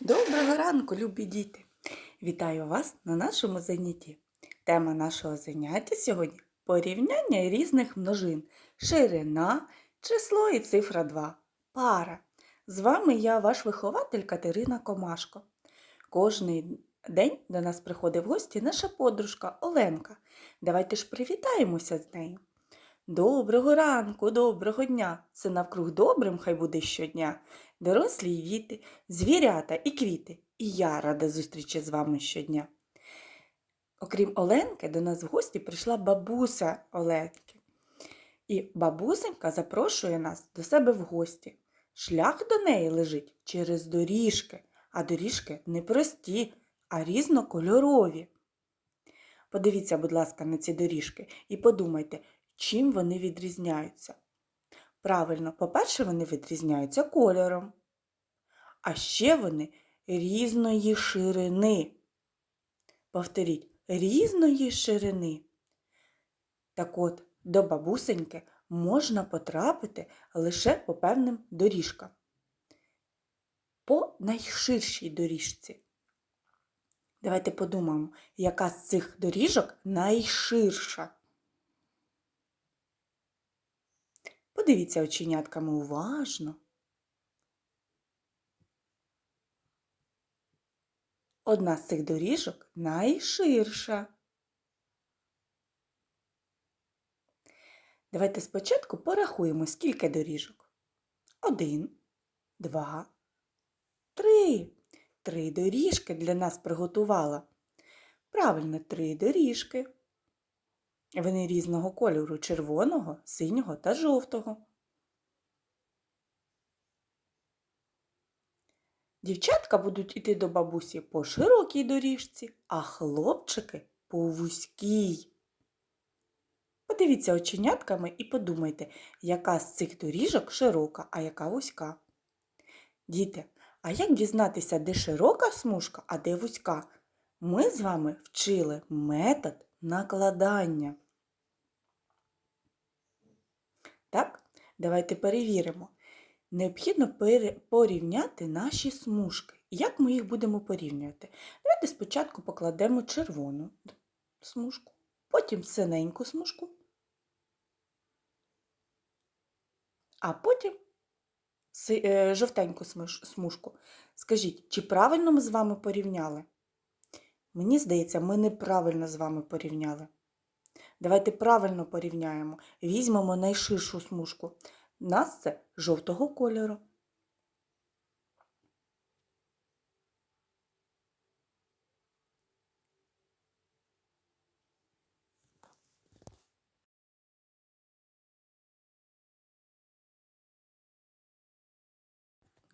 Доброго ранку, любі діти! Вітаю вас на нашому занятті. Тема нашого заняття сьогодні порівняння різних множин, ширина, число і цифра 2. Пара. З вами я, ваш вихователь Катерина Комашко. Кожний день до нас приходить в гості наша подружка Оленка. Давайте ж привітаємося з нею. Доброго ранку, доброго дня! Це навкруг добрим хай буде щодня. Дорослі й діти, звірята і квіти. І я рада зустрічі з вами щодня. Окрім Оленки, до нас в гості прийшла бабуся Оленки. І бабусенька запрошує нас до себе в гості. Шлях до неї лежить через доріжки, а доріжки не прості, а різнокольорові. Подивіться, будь ласка, на ці доріжки і подумайте, чим вони відрізняються. Правильно, по-перше, вони відрізняються кольором. А ще вони різної ширини. Повторіть, різної ширини. Так от, до бабусеньки можна потрапити лише по певним доріжкам. По найширшій доріжці. Давайте подумаємо, яка з цих доріжок найширша. Подивіться оченятками уважно. Одна з цих доріжок найширша. Давайте спочатку порахуємо, скільки доріжок. Один, два, три. Три доріжки для нас приготувала. Правильно, три доріжки. Вони різного кольору червоного, синього та жовтого. Дівчатка будуть іти до бабусі по широкій доріжці, а хлопчики по вузькій. Подивіться оченятками і подумайте, яка з цих доріжок широка, а яка вузька. Діти, а як дізнатися, де широка смужка, а де вузька? Ми з вами вчили метод накладання. Так, давайте перевіримо. Необхідно порівняти наші смужки. Як ми їх будемо порівнювати? Давайте спочатку покладемо червону смужку, потім синеньку смужку, а потім е, жовтеньку смужку. Скажіть, чи правильно ми з вами порівняли? Мені здається, ми неправильно з вами порівняли. Давайте правильно порівняємо. Візьмемо найширшу смужку. Нас це жовтого кольору.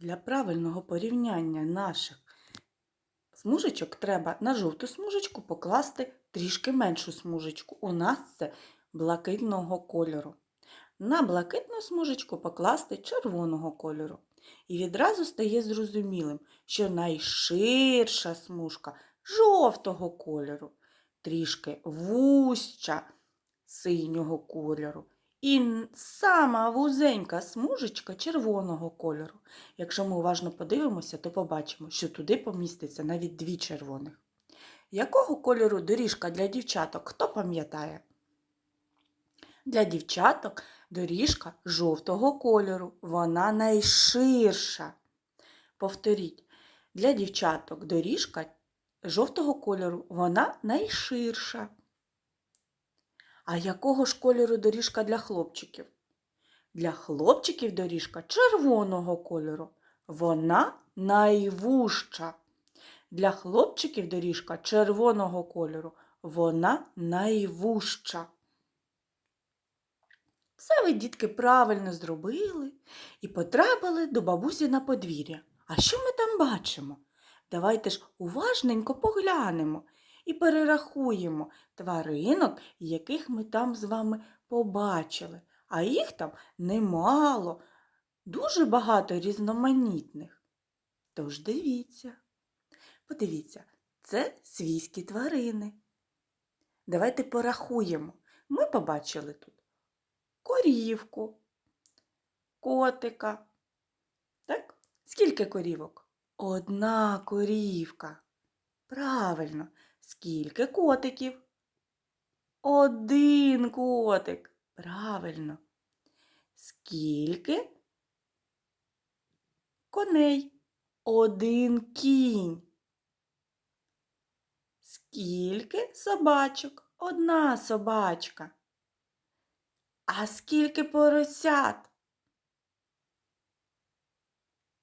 Для правильного порівняння наших смужечок треба на жовту смужечку покласти трішки меншу смужечку. У нас це блакитного кольору. На блакитну смужечку покласти червоного кольору. І відразу стає зрозумілим, що найширша смужка жовтого кольору, трішки вуща синього кольору. І сама вузенька смужечка червоного кольору. Якщо ми уважно подивимося, то побачимо, що туди поміститься навіть дві червоних. Якого кольору доріжка для дівчаток? Хто пам'ятає? Для дівчаток доріжка жовтого кольору. Вона найширша. Повторіть, для дівчаток доріжка жовтого кольору. Вона найширша. А якого ж кольору доріжка для хлопчиків? Для хлопчиків доріжка червоного кольору. Вона найвужча. Для хлопчиків доріжка червоного кольору. Вона найвужча. Все ви, дітки, правильно зробили і потрапили до бабусі на подвір'я. А що ми там бачимо? Давайте ж уважненько поглянемо і перерахуємо тваринок, яких ми там з вами побачили. А їх там немало, дуже багато різноманітних. Тож дивіться. Подивіться, це свійські тварини. Давайте порахуємо. Ми побачили тут корівку, котика. Так? Скільки корівок? Одна корівка. Правильно. Скільки котиків? Один котик. Правильно. Скільки коней? Один кінь. Скільки собачок? Одна собачка. А скільки поросят?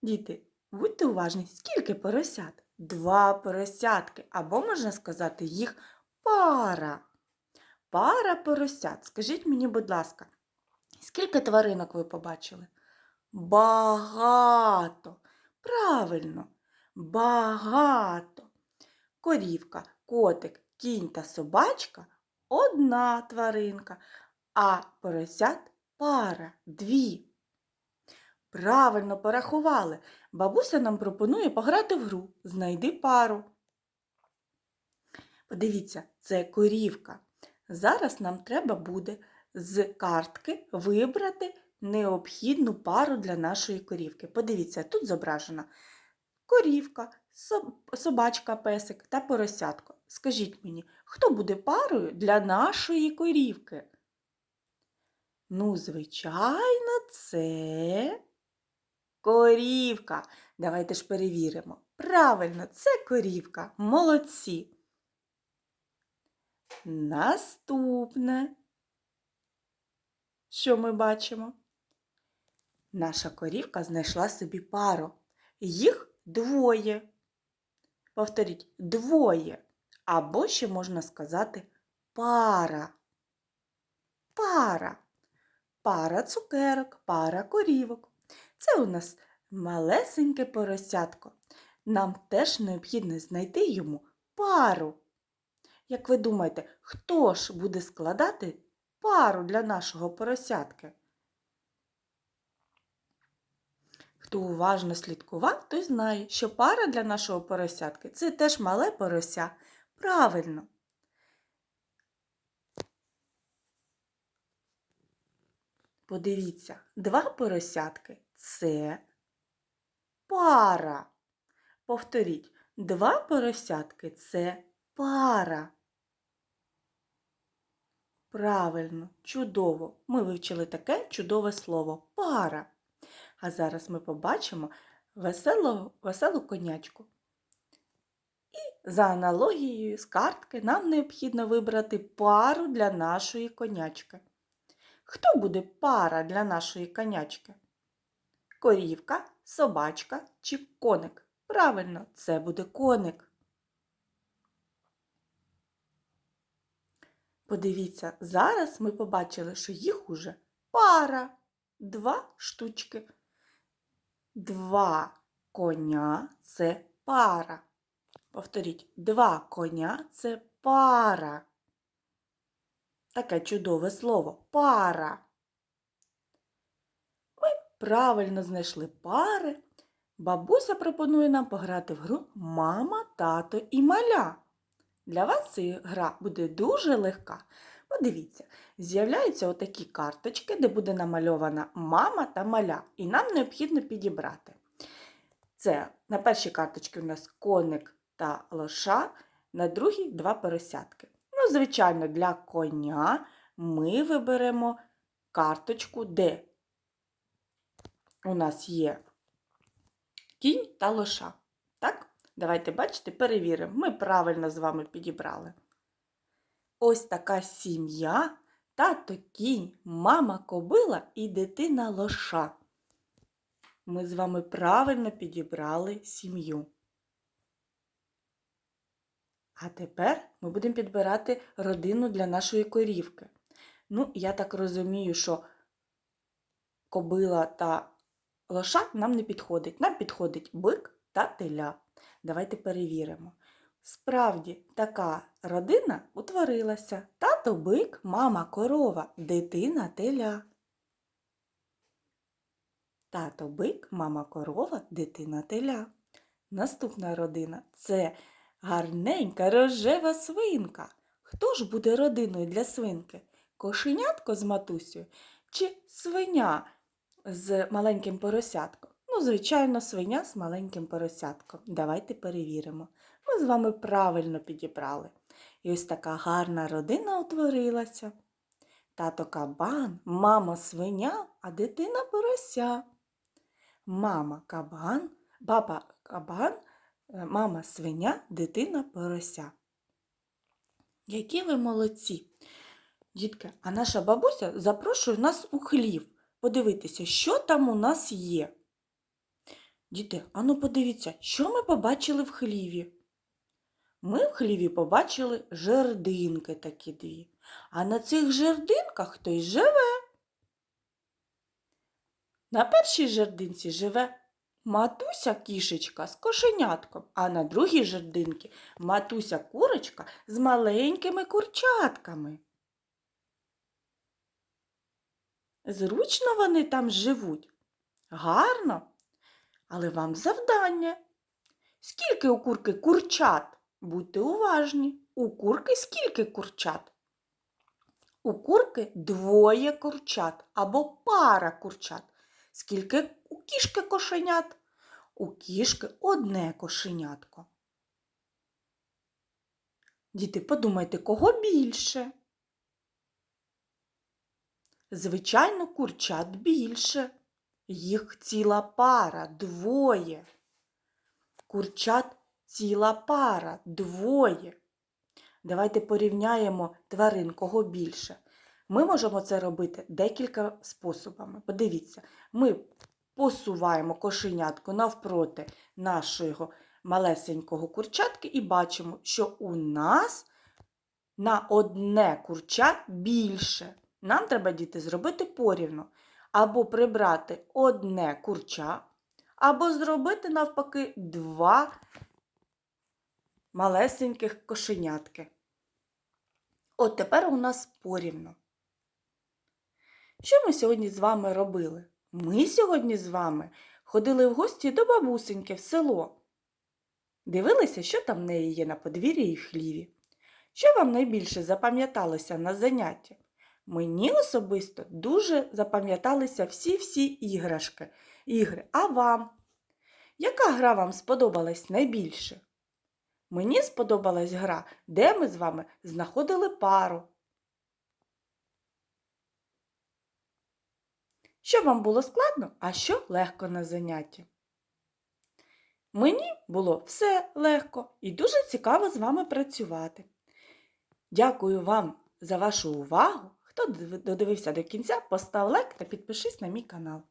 Діти, будьте уважні, скільки поросят? Два поросятки, або можна сказати їх пара. Пара поросят. Скажіть мені, будь ласка, скільки тваринок ви побачили? Багато. Правильно, багато. Корівка, котик, кінь та собачка одна тваринка, а поросят пара дві. Правильно порахували. Бабуся нам пропонує пограти в гру. Знайди пару. Подивіться, це корівка. Зараз нам треба буде з картки вибрати необхідну пару для нашої корівки. Подивіться, тут зображена корівка, собачка, песик та поросятко. Скажіть мені, хто буде парою для нашої корівки? Ну, звичайно, це корівка. Давайте ж перевіримо. Правильно, це корівка. Молодці. Наступне. Що ми бачимо? Наша корівка знайшла собі пару. Їх двоє. Повторіть, двоє. Або ще можна сказати пара. Пара. Пара цукерок, пара корівок. Це у нас малесеньке поросятко. Нам теж необхідно знайти йому пару. Як ви думаєте, хто ж буде складати пару для нашого поросятки? Хто уважно слідкував, той знає, що пара для нашого поросятки це теж мале порося. Правильно. Подивіться, два поросятки це пара. Повторіть, два поросятки це пара. Правильно, чудово. Ми вивчили таке чудове слово пара. А зараз ми побачимо веселу, веселу конячку. І за аналогією з картки нам необхідно вибрати пару для нашої конячки. Хто буде пара для нашої конячки? Корівка, собачка чи коник? Правильно, це буде коник. Подивіться, зараз ми побачили, що їх уже пара. Два штучки. Два коня це пара. Повторіть, два коня це пара. Таке чудове слово пара. Правильно знайшли пари. Бабуся пропонує нам пограти в гру Мама, тато і маля. Для вас ця гра буде дуже легка. Подивіться, з'являються отакі карточки, де буде намальована мама та маля, і нам необхідно підібрати. Це на першій карточці у нас коник та лоша, на другій два поросятки. Ну, звичайно, для коня ми виберемо карточку, де у нас є кінь та лоша. Так? Давайте, бачите, перевіримо. Ми правильно з вами підібрали. Ось така сім'я, тато кінь, мама кобила і дитина лоша. Ми з вами правильно підібрали сім'ю. А тепер ми будемо підбирати родину для нашої корівки. Ну, я так розумію, що кобила та лоша нам не підходить. Нам підходить бик та теля. Давайте перевіримо. Справді, така родина утворилася. Тато бик, мама корова, дитина теля. Тато бик, мама корова, дитина теля. Наступна родина це гарненька рожева свинка. Хто ж буде родиною для свинки? Кошенятко з матусею чи свиня з маленьким поросятком? Ну, звичайно, свиня з маленьким поросятком. Давайте перевіримо. Ми з вами правильно підібрали. І ось така гарна родина утворилася. Тато кабан, мама свиня, а дитина порося. Мама кабан, баба кабан, е, мама свиня, дитина порося. Які ви молодці! Дітки, а наша бабуся запрошує нас у хлів подивитися, що там у нас є. Діти, ану подивіться, що ми побачили в хліві. Ми в хліві побачили жердинки такі дві. А на цих жердинках хтось живе. На першій жердинці живе матуся кішечка з кошенятком, а на другій жердинці матуся курочка з маленькими курчатками. Зручно вони там живуть. Гарно. Але вам завдання. Скільки у курки курчат? Будьте уважні. У курки скільки курчат? У курки двоє курчат або пара курчат. Скільки у кішки кошенят? У кішки одне кошенятко. Діти, подумайте, кого більше? Звичайно, курчат більше. Їх ціла пара, двоє. Курчат ціла пара, двоє. Давайте порівняємо тварин, кого більше. Ми можемо це робити декілька способами. Подивіться, ми посуваємо кошенятку навпроти нашого малесенького курчатки і бачимо, що у нас на одне курча більше. Нам треба, діти, зробити порівну. Або прибрати одне курча, або зробити, навпаки, два малесеньких кошенятки. От тепер у нас порівно. Що ми сьогодні з вами робили? Ми сьогодні з вами ходили в гості до бабусеньки в село. Дивилися, що там в неї є на подвір'ї і в хліві. Що вам найбільше запам'яталося на занятті? Мені особисто дуже запам'яталися всі-всі іграшки, ігри. А вам? Яка гра вам сподобалась найбільше? Мені сподобалась гра, де ми з вами знаходили пару. Що вам було складно, а що легко на занятті? Мені було все легко і дуже цікаво з вами працювати. Дякую вам за вашу увагу. Хто додивився до кінця, постав лайк та підпишись на мій канал.